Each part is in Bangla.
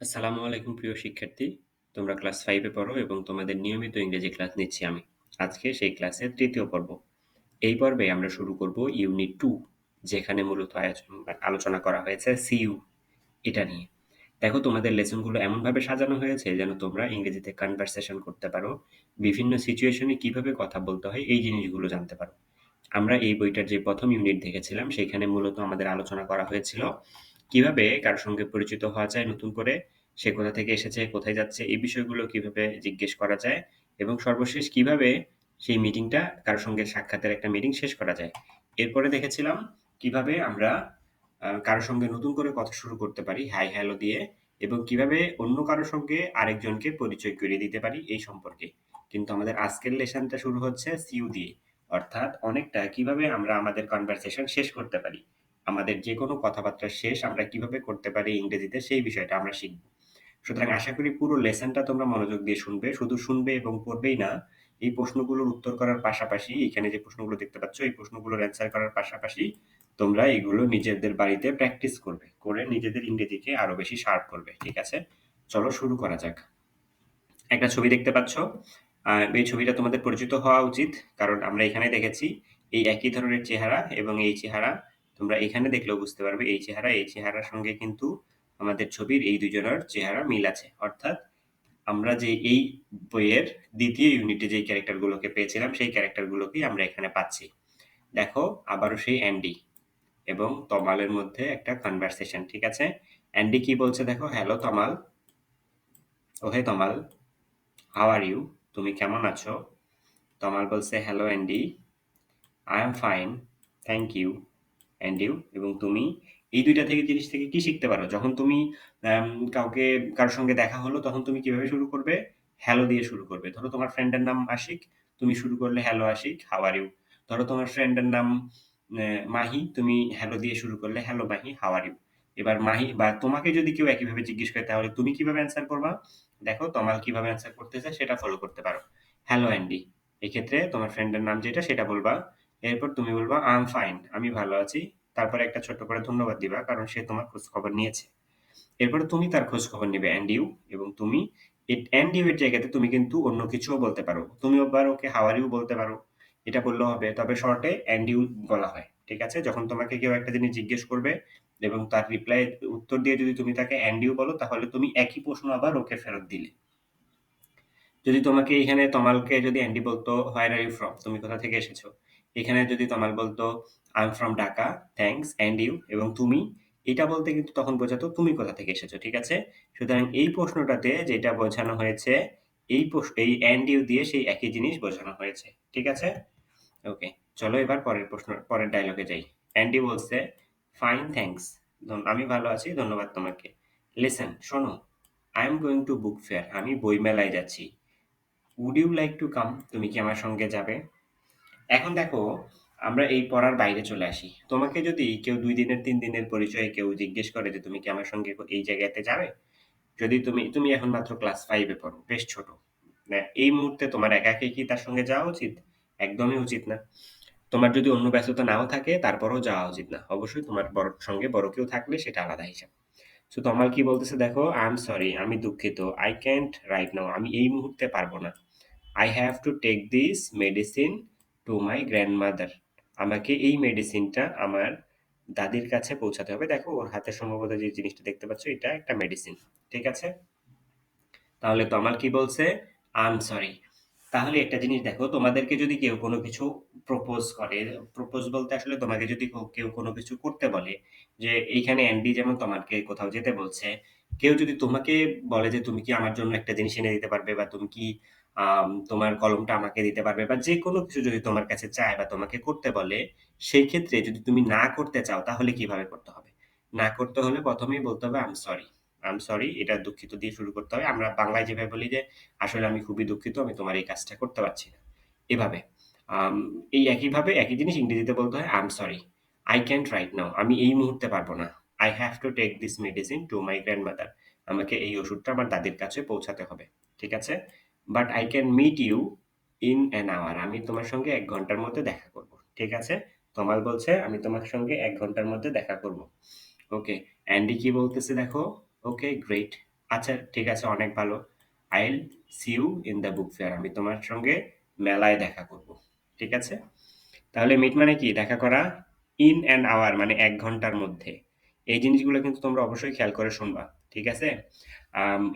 আসসালামু আলাইকুম, প্রিয় শিক্ষার্থী। তোমরা ক্লাস ফাইভে পড়ো এবং তোমাদের নিয়মিত ইংরেজি ক্লাস নিচ্ছি আমি। আজকে সেই ক্লাসের তৃতীয় পর্ব। এই পর্বে আমরা শুরু করব ইউনিট টু যেখানে মূলত আলোচনা করা হয়েছে সিইউ এটা নিয়ে। দেখো, তোমাদের লেসনগুলো এমনভাবে সাজানো হয়েছে যেন তোমরা ইংরেজিতে কনভারসেশন করতে পারো। বিভিন্ন সিচুয়েশনে কীভাবে কথা বলতে হয়, এই জিনিসগুলো জানতে পারো। আমরা এই বইটার যে প্রথম ইউনিট দেখেছিলাম, সেখানে মূলত আমাদের আলোচনা করা হয়েছিল কীভাবে কারও সঙ্গে পরিচিত হওয়া যায় নতুন করে, সে কোথা থেকে এসেছে, কোথায় যাচ্ছে এই বিষয়গুলো কীভাবে জিজ্ঞেস করা যায় এবং সর্বশেষ কীভাবে সেই মিটিংটা কারও সঙ্গে সাক্ষাতের একটা মিটিং শেষ করা যায়। এরপরে দেখেছিলাম কীভাবে আমরা আ কারও সঙ্গে নতুন করে কথা শুরু করতে পারি হাই হ্যালো দিয়ে এবং কীভাবে অন্য কারোর সঙ্গে আরেকজনকে পরিচয় করিয়ে দিতে পারি এই সম্পর্কে। কিন্তু আমাদের আজকের লেসনটা শুরু হচ্ছে সিউ দিয়ে। অর্থাৎ অনেকটা কীভাবে আমরা আমাদের কনভারসেশন শেষ করতে পারি। আমাদের যেকোনো কথাবার্তা শেষ আমরা কীভাবে করতে পারি ইংরেজিতে সেই বিষয়টা আমরা শিখব। সুতরাং আশা করি পুরো লেসনটা তোমরা মনোযোগ দিয়ে শুনবে। শুধু শুনবে এবং পড়বেই না, এই প্রশ্নগুলোর উত্তর করার পাশাপাশি এখানে যে প্রশ্নগুলো দেখতে পাচ্ছ এই প্রশ্নগুলোর অ্যান্সার করার পাশাপাশি তোমরা এগুলো নিজেদের বাড়িতে প্র্যাকটিস করবে। করে নিজেদের ইংরেজিকে আরও বেশি শার্প করবে। ঠিক আছে? চলো শুরু করা যাক। একটা ছবি দেখতে পাচ্ছ। এই ছবিটা তোমাদের পরিচিত হওয়া উচিত। কারণ আমরা এখানে দেখেছি এই একই ধরনের চেহারা এবং এই চেহারা তোমরা এখানে দেখলেও বুঝতে পারবে এই চেহারা, এই চেহারার সঙ্গে কিন্তু আমাদের ছবির এই দুজনের চেহারা মিল আছে। অর্থাৎ আমরা যে এই বইয়ের দ্বিতীয় ইউনিটে যেই ক্যারেক্টার গুলোকে পেয়েছিলাম সেই ক্যারেক্টার গুলোকেই আমরা এখানে পাচ্ছি। দেখো আবারও সেই অ্যান্ডি এবং তমালের মধ্যে একটা কনভারসেশন। ঠিক আছে? অ্যান্ডি কি বলছে দেখো, "হ্যালো তমাল। ওহে তমাল, হাউ আর ইউ? তুমি কেমন আছো?" তমাল বলছে, "hello Andy, I am fine, thank you. And you?" এবং তুমি এই দুইটা থেকে জিনিস থেকে কি শিখতে পারো? যখন তুমি কাউকে কারোর সঙ্গে দেখা হলো তখন তুমি কীভাবে শুরু করবে? হ্যালো দিয়ে শুরু করবে। ধরো তোমার ফ্রেন্ডের নাম আশিক, তুমি শুরু করলে, "hello Ashik, how are you?" ধরো তোমার ফ্রেন্ডের নাম মাহি, তুমি হ্যালো দিয়ে শুরু করলে, "hello Mahi, how are you?" এবার মাহি বা তোমাকে যদি কেউ একইভাবে জিজ্ঞেস করে তাহলে তুমি কীভাবে অ্যান্সার করবা? দেখো তমাল কীভাবে অ্যান্সার করতেছে সেটা ফলো করতে পারো। "Hello Andy." এক্ষেত্রে তোমার ফ্রেন্ডের নাম যেটা সেটা বলবা। এরপর তুমি বলবা, "আই এম ফাইন, আমি ভালো আছি।" তারপরে একটা ছোট্ট করে ধন্যবাদ দিবা কারণ সে তোমার খোঁজ খবর নিয়েছে। এরপরে তুমি তার খোঁজখবর নিবে অ্যান্ড ইউ এবং তুমি অ্যান্ড ইউ এর জায়গাতে তুমি কিন্তু অন্য কিছুও বলতে পারো। তুমি আবার ওকে ইউ বলতে পারো। এটা বললেও হবে। তবে শর্টে অ্যান্ড ইউ বলা হয়। ঠিক আছে? যখন তোমাকে কেউ একটা জিনিস জিজ্ঞেস করবে এবং তার রিপ্লাই উত্তর দিয়ে যদি তুমি তাকে অ্যান্ড ইউ বলো তাহলে তুমি একই প্রশ্ন আবার ওকে ফেরত দিলে। যদি তোমাকে এখানে তমালকে যদি অ্যান্ডি বলতো, "হোয়ার আর ইউ ফ্রম?" তুমি কোথা থেকে এসেছ? এখানে যদি তমাল বলতো, "I am from Dhaka, thanks, and you?" এবং তুমি এটা বলতে কিন্তু তখন বোঝাতো তুমি কোথা থেকে এসেছ। ঠিক আছে? সুতরাং এই প্রশ্নটাতে যেটা বোঝানো হয়েছে এই এই অ্যান্ড ইউ দিয়ে সেই একই জিনিস বোঝানো হয়েছে। ঠিক আছে? ওকে। চলো এবার পরের প্রশ্ন পরের ডায়লগে যাই। অ্যান্ডি বলছে, "ফাইন থ্যাংকস। আমি ভালো আছি। ধন্যবাদ তোমাকে। লিসেন, শোনো। I am going to book fair. আমি বইমেলায় যাচ্ছি। Would you like to come? তুমি কি আমার সঙ্গে যাবে?" এখন দেখো আমরা এই পড়ার বাইরে চলে আসি। তোমাকে যদি কেউ দুই দিনের তিন দিনের পরিচয়ে কেউ জিজ্ঞেস করে যে, "তুমি কি আমার সঙ্গে এই জায়গাতে যাবে?" যদি তুমি তুমি এখন মাত্র ক্লাস ফাইভে পড়ো। বেশ ছোট। না এই মুহূর্তে তোমার একা একাই কি তার সঙ্গে যাওয়া উচিত? একদমই উচিত না। তোমার যদি অন্য ব্যস্ততা নাও থাকে তারপরেও যাওয়া উচিত না। অবশ্যই তোমার বড় সঙ্গে বড় কেউ থাকলে সেটা আলাদা হিসাব। সো তমাল কি বলতেছে দেখো, "আই এম সরি, আমি দুঃখিত। I can't right now. আমি এই মুহূর্তে পারব না। I have to take this medicine to my grandmother. আমাকে এই মেডিসিনটা আমার দাদির কাছে পৌঁছাতে হবে।" দেখো ওর হাতে সম্ভবত যে জিনিসটা দেখতে পাচ্ছ এটা একটা মেডিসিন। ঠিক আছে? তাহলে তমাল কি বলছে? "I am sorry." তাহলে একটা জিনিস দেখো তোমাদেরকে যদি কেউ কোনো কিছু প্রপোজ করে, প্রপোজ বলতে আসলে তোমাকে যদি কেউ কোনো কিছু করতে বলে, যে এইখানে অ্যান্ডি যেমন তোমাকে কোথাও যেতে বলছে। কেউ যদি তোমাকে বলে যে, "তুমি কি আমার জন্য একটা জিনিস এনে দিতে পারবে?" বা তুমি কি আম তোমার কলমটা আমাকে দিতে পারবে? বা যেকোনো কিছু যদি তোমার কাছে চায় বা তোমাকে করতে বলে, সেই ক্ষেত্রে যদি তুমি না করতে চাও তাহলে কীভাবে করতে হবে? না করতে হলে ১ম এই বলতে হবে, "I am sorry. I am sorry." এটা দুঃখিত দিয়ে শুরু করতে হবে। আমরা বাংলায় যেভাবে বলি যে, "আসলে আমি খুবই দুঃখিত। আমি তোমার এই কাজটা করতে পারছি না।" এভাবে। আম এই একইভাবে একই জিনিস ইংরেজিতে বলতে হয়, "I am sorry. I can't right now. আমি এই মুহূর্তে পারব না। I have to take this medicine to my grand grandmother. আমাকে এই ওষুধটা আমার দাদির কাছে পৌঁছাতে হবে।" ঠিক আছে? "But I can meet you in an hour." আমি তোমার সঙ্গে এক ঘণ্টার মধ্যে দেখা করব। ঠিক আছে? তমাল বলছে, "আমি তোমার সঙ্গে এক ঘণ্টার মধ্যে দেখা করব।" ওকে। অ্যান্ডি কি বলতেছে দেখো, "ওকে, গ্রেট। আচ্ছা ঠিক আছে অনেক ভালো I'll see you in the book fair আমি তোমার সঙ্গে মেলায় দেখা করব ঠিক আছে তাহলে মিট মানে কি দেখা করা ইন অ্যান আওয়ার মানে এক ঘণ্টার মধ্যে এই জিনিসগুলো কিন্তু তোমরা অবশ্যই খেয়াল করে শুনবা, ঠিক আছে?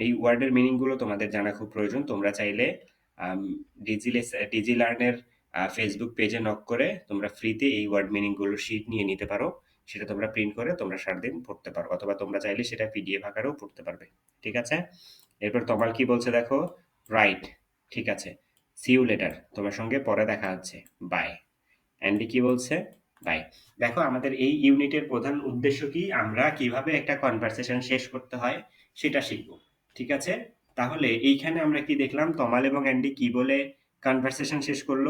এই ওয়ার্ডের মিনিংগুলো তোমাদের জানা খুব প্রয়োজন। তোমরা চাইলে ডিজিলেস ডিজি লার্নের ফেসবুক পেজে নক করে তোমরা ফ্রিতে এই ওয়ার্ড মিনিংগুলো শিট নিয়ে নিতে পারো। সেটা তোমরা প্রিন্ট করে তোমরা সারাদিন পড়তে পারো, অথবা তোমরা চাইলে সেটা পিডিএফ আকারেও পড়তে পারবে, ঠিক আছে? এরপর তোমার কি বলছে দেখো? রাইট ঠিক আছে। সি ইউ লেটার তোমার সঙ্গে পরে দেখা হচ্ছে। বাই অ্যান্ডি কি বলছে? বাই দেখো, আমাদের এই ইউনিটের প্রধান উদ্দেশ্য কি? আমরা কীভাবে একটা কনভারসেশন শেষ করতে হয় সেটা শিখব, ঠিক আছে? তাহলে এইখানে আমরা কি দেখলাম? তমাল এবং অ্যান্ডি কি বলে কনভারসেশন শেষ করল?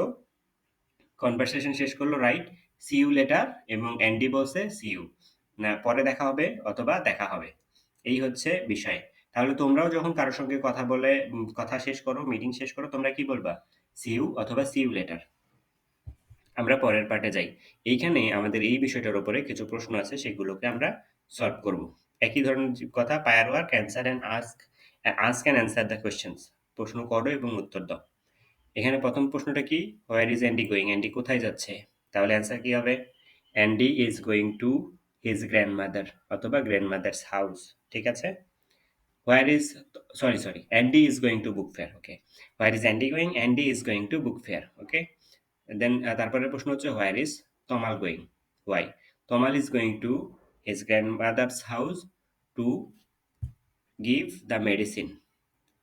কনভারসেশন শেষ করল রাইট সি ইউ লেটার এবং অ্যান্ডি বলছে সি ইউ না, পরে দেখা হবে অথবা দেখা হবে। এই হচ্ছে বিষয়। তাহলে তোমরাও যখন কারোর সঙ্গে কথা বলে কথা শেষ করো মিটিং শেষ করো, তোমরা কি বলবা? সি ইউ অথবা সি ইউ লেটার আমরা পরের পার্টে যাই। এইখানে আমাদের এই বিষয়টার উপরে কিছু প্রশ্ন আছে, সেগুলোকে আমরা সলভ করব। একই ধরনের কথা pair work answer and ask ask and answer the questions প্রশ্ন করো এবং উত্তর দাও। এখানে প্রথম প্রশ্নটা কি? Where is Andy going Andy কোথায় যাচ্ছে? তাহলে অ্যান্সার কি হবে? Andy is going to his grandmother অথবা গ্র্যান্ডমাদার্স হাউস ঠিক আছে? Where is sorry sorry Andy is going to book fair okay where is Andy going Andy is going to book fair okay then তারপরের প্রশ্ন হচ্ছে where is Tamal going why Tamal is going to his grandmother's house to give the medicine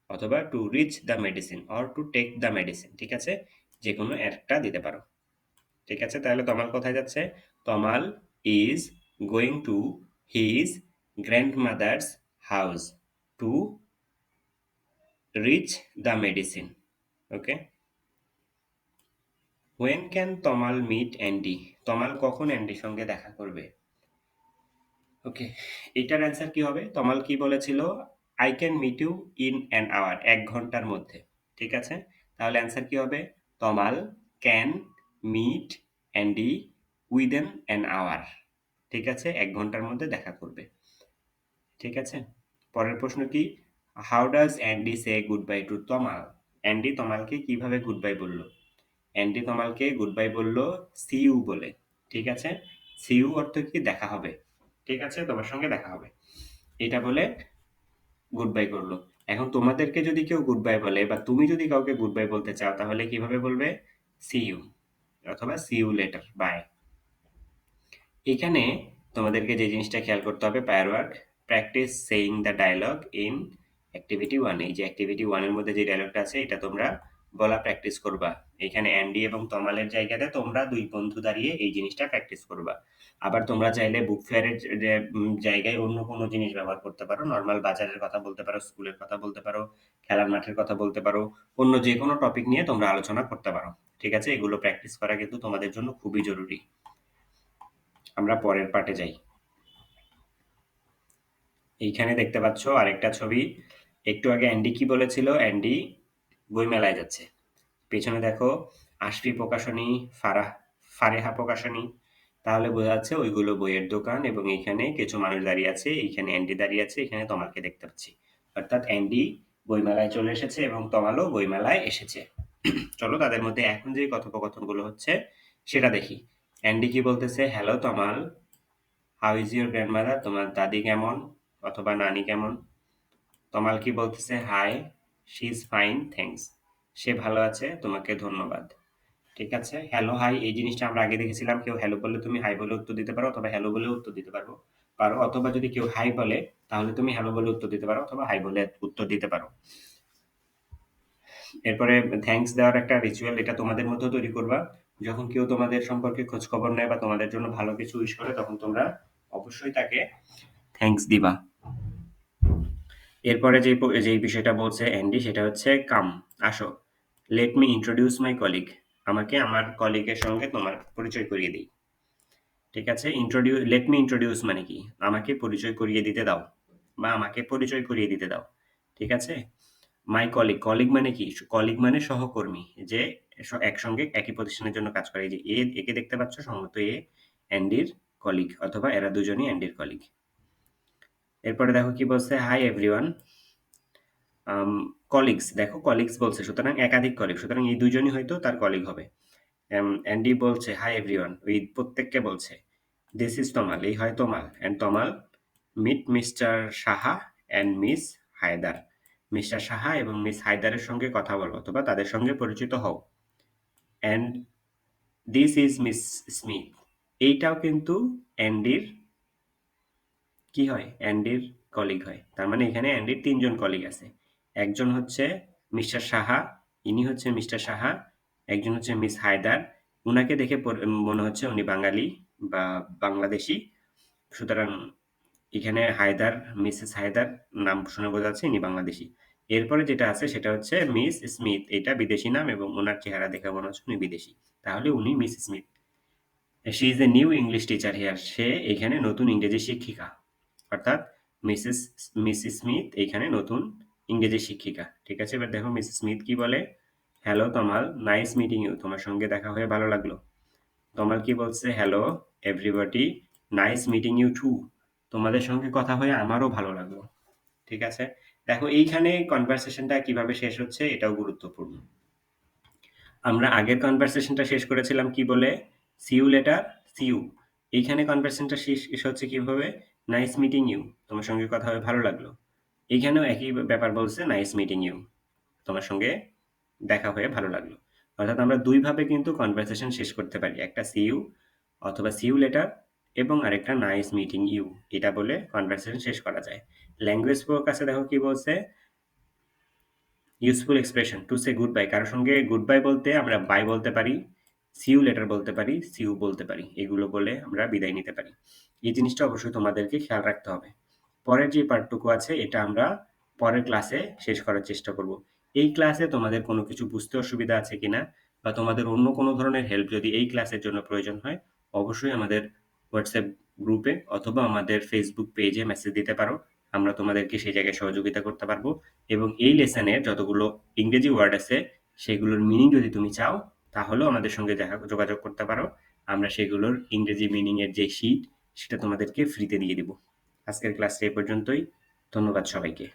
অথবা to reach the medicine or to take the medicine ঠিক আছে? যে কোনো একটা দিতে পারো। ঠিক আছে? তাহলে তমাল কোথায় যাচ্ছে? Tamal is going to his grandmother's house to reach the medicine okay when can Tamal meet Andy Tamal কখন অ্যান্ডির সঙ্গে দেখা করবে? ওকে এটার অ্যান্সার কি হবে? তমাল কি বলেছিল? I can meet you in an hour এক ঘণ্টার মধ্যে, ঠিক আছে? তাহলে অ্যান্সার কি হবে? Tamal can meet Andy within an hour ঠিক আছে? এক ঘণ্টার মধ্যে দেখা করবে, ঠিক আছে? পরের প্রশ্ন কি? How does Andy say goodbye to Tamal Andy তমালকে কীভাবে গুড বাই বলল? অ্যান্ডি তোমালকে গুড বাই বলল সি ইউ বলে, ঠিক আছে? সি ইউ অর্থ কি? দেখা হবে, ঠিক আছে? তোমার সঙ্গে দেখা হবে। এটা বলে গুড বাই করল। এখন তোমাদেরকে যদি কেউ গুড বাই বলে বা তুমি যদি কাউকে গুড বাই বলতে চাও, তাহলে কীভাবে বলবে? সি ইউ অথবা সি ইউ লেটার বাই এখানে তোমাদেরকে যে জিনিসটা খেয়াল করতে হবে pair work practice saying the dialogue in activity one এই যে অ্যাক্টিভিটি ওয়ানের মধ্যে যে ডায়লগটা আছে, এটা তোমরা বলা প্র্যাকটিস করবা। এখানে অ্যান্ডি এবং তমালের জায়গাতে তোমরা দুই বন্ধু দাঁড়িয়ে এই জিনিসটা প্র্যাকটিস করবা। আবার তোমরা চাইলে বুক ফেয়ারের জায়গায় অন্য কোনো জিনিস ব্যবহার করতে পারো। নর্মাল বাজারের কথা বলতে পারো স্কুলের কথা বলতে পারো, খেলার মাঠের কথা বলতে পারো, অন্য যে কোনো টপিক নিয়ে তোমরা আলোচনা করতে পারো। ঠিক আছে? এগুলো প্র্যাকটিস করা কিন্তু তোমাদের জন্য খুবই জরুরি। আমরা পরের পার্টে যাই। এইখানে দেখতে পাচ্ছ আরেকটা ছবি। একটু আগে অ্যান্ডি কি বলেছিল? অ্যান্ডি বইমেলায় যাচ্ছে। পেছনে দেখো আশফি প্রকাশনী, ফারাহ, ফারেহা প্রকাশনী। তাহলে বোঝা যাচ্ছে ওইগুলো বইয়ের দোকান এবং এখানে কিছু মানুষ দাঁড়িয়ে আছে, এইখানে অ্যান্ডি দাঁড়িয়ে আছে, এখানে তোমাকে দেখতে পাচ্ছি। অর্থাৎ অ্যান্ডি বইমেলায় চলে এসেছে এবং তমালও বইমেলায় এসেছে। চলো তাদের মধ্যে এখন যে কথোপকথনগুলো হচ্ছে সেটা দেখি। অ্যান্ডি কি বলতেছে hello Tamal. How is your grandmother তোমার দাদি কেমন? অথবা নানি কেমন? তমাল কি বলতেছে hi she is fine thanks সে ভালো আছে, তোমাকে ধন্যবাদ। ঠিক আছে? হ্যালো হাই এই জিনিসটা আমরা আগে দেখেছিলাম, কেউ হ্যালো বললে তুমি হাই বলে উত্তর দিতে পারো, অথবা হ্যালো বলে উত্তর দিতে পারো। পারো, অথবা যদি কেউ হাই বলে, তাহলে তুমি হ্যালো বলে উত্তর দিতে পারো, অথবা হাই বলে উত্তর দিতে পারো। এরপরে থ্যাঙ্কস দেওয়ার একটা রিচুয়াল এটা তোমাদের মধ্যেও তৈরি করবা। যখন কেউ তোমাদের সম্পর্কে খোঁজ খবর নেয় বা তোমাদের জন্য ভালো কিছু উইশ করে, তখন তোমরা অবশ্যই তাকে থ্যাঙ্কস দিবা। এরপরে যে যে বিষয়টা বলছে অ্যান্ডি সেটা হচ্ছে কাম। আসো। Let me introduce my colleague আমাকে আমার কলিগের সঙ্গে তোমার পরিচয় করিয়ে দিই। ঠিক আছে? ইন্ট্রোডিউ লেট মি ইন্ট্রোডিউস মানে কি? আমাকে পরিচয় করিয়ে দিতে দাও। বা আমাকে পরিচয় করিয়ে দিতে দাও। ঠিক আছে? মাই কলিগ কলিগ মানে কি? কলিগ মানে সহকর্মী যে একসঙ্গে একই প্রতিষ্ঠানের জন্য কাজ করে। যে এ একে দেখতে পাচ্ছ, সম্ভবত এ অ্যান্ডির কলিগ অথবা এরা দুজনই অ্যান্ডির কলিগ এরপরে দেখো কি বলছে হাই এভরিওয়ান কলিগস দেখো কলিগস বলছে, সুতরাং একাধিক কলিগ সুতরাং এই দুজনই হয়তো তার কলিগ হবে। অ্যান্ডি বলছে হাই এভরিওয়ান ওই প্রত্যেককে বলছে দিস ইজ তমাল এই হয় Tamal and Tamal meet mister Saha and miss Haidar mister Saha এবং মিস হায়দারের সঙ্গে কথা বলো, অথবা তাদের সঙ্গে পরিচিত হও। And this is miss Smith এইটাও কিন্তু অ্যান্ডির কি হয়? অ্যান্ডির কলিগ হয়। তার মানে এখানে অ্যান্ডির তিনজন কলিগ আছে। একজন হচ্ছে মিস্টার সাহা, ইনি হচ্ছে মিস্টার সাহা। একজন হচ্ছে মিস হায়দার। উনাকে দেখে মনে হচ্ছে উনি বাঙালি বা বাংলাদেশি। সুতরাং এখানে হায়দার, মিসেস হায়দার নাম শুনে বোঝা যাচ্ছে ইনি বাংলাদেশি। এরপরে যেটা আছে সেটা হচ্ছে মিস স্মিথ। এটা বিদেশি নাম এবং ওনার চেহারা দেখে মনে হচ্ছে উনি বিদেশি। তাহলে উনি miss Smith. She is a new English teacher here সে এখানে নতুন ইংরেজি শিক্ষিকা। অর্থাৎ মিসেস মিস স্মিথ এখানে নতুন ইংরেজি শিক্ষিকা। ঠিক আছে? এবার দেখো মিস স্মিথ কি বলে? Hello Tamal. Nice meeting you তোমার সঙ্গে দেখা হয়ে ভালো লাগল। তমাল কি বলছে? Hello everybody nice meeting you too তোমাদের সঙ্গে কথা হয়ে আমারও ভালো লাগল। ঠিক আছে? দেখো এইখানে কনভারসেশনটা কীভাবে শেষ হচ্ছে এটাও গুরুত্বপূর্ণ। আমরা আগের কনভারসেশনটা শেষ করেছিলাম কি বলে? সিউ লেটার সিউ এইখানে কনভারসেশনটা শেষ হচ্ছে কীভাবে? নাইস মিটিং ইউ তোমার সঙ্গে কথা হয়ে ভালো লাগল। এইখানেও একই ব্যাপার বলছে নাইস মিটিং ইউ তোমার সঙ্গে দেখা হয়ে ভালো লাগল। অর্থাৎ আমরা দুইভাবে কিন্তু কনভারসেশন শেষ করতে পারি। একটা সিউ অথবা সিউ লেটার এবং আরেকটা নাইস মিটিং ইউ এটা বলে কনভারসেশন শেষ করা যায়। ল্যাঙ্গুয়েজ প্রোর কাছে দেখো কি বলছে? Useful expression to say good bye কারোর সঙ্গে গুড বাই বলতে আমরা বাই বলতে পারি। সিউ লেটার বলতে পারি, সিউ বলতে পারি, এগুলো বলে আমরা বিদায় নিতে পারি। এই জিনিসটা অবশ্যই তোমাদেরকে খেয়াল রাখতে হবে। পরের যে পার্টটুকু আছে, এটা আমরা পরের ক্লাসে শেষ করার চেষ্টা করব। এই ক্লাসে তোমাদের কোনো কিছু বুঝতে অসুবিধা আছে কিনা বা তোমাদের অন্য কোনো ধরনের হেল্প যদি এই ক্লাসের জন্য প্রয়োজন হয়, অবশ্যই আমাদের হোয়াটসঅ্যাপ গ্রুপে অথবা আমাদের ফেসবুক পেজে মেসেজ দিতে পারো। আমরা তোমাদেরকে সেই জায়গায় সহযোগিতা করতে পারব। এবং এই লেসনের যতগুলো ইংরেজি ওয়ার্ড আছে, সেগুলোর মিনিং যদি তুমি চাও তাহলেও আমাদের সঙ্গে দেখা, যোগাযোগ করতে পারো। আমরা সেগুলোর ইংরেজি মিনিংয়ের যে শিট সেটা তোমাদেরকে ফ্রিতে দিয়ে দিব। আজকের ক্লাস এ পর্যন্তই। ধন্যবাদ সবাইকে।